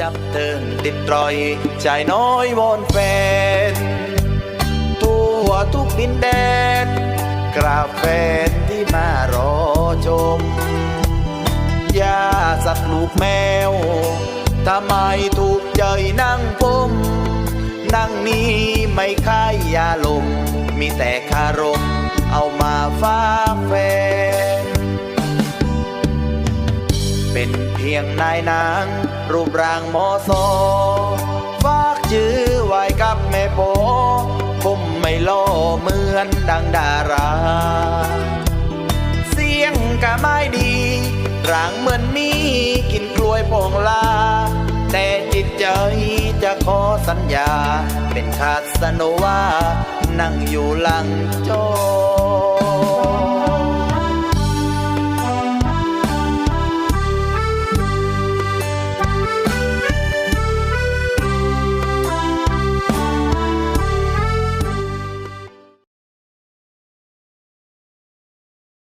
จับเตือนติดรอย ใจน้อยวอนแฟนทั่วทุกดินแดน กราบแฟนที่มารอชมยาสักลูกแมว ทำไมถูกใจนั่งพมนั่งนี้ไม่ค่ายยาลม มีแต่คารม เอามาฝา เป็นเพียงนายนาง รูปร่างมอซอฝากชื่อไว้กับแม่โปผมไม่ล่อเหมือนดังดารา เสียงก็ไม่ดีร่างเหมือนมีกินกล้วยโป่งลา แต่จิตใจจะขอสัญญา เป็นคาสโนวานั่งอยู่หลังจอ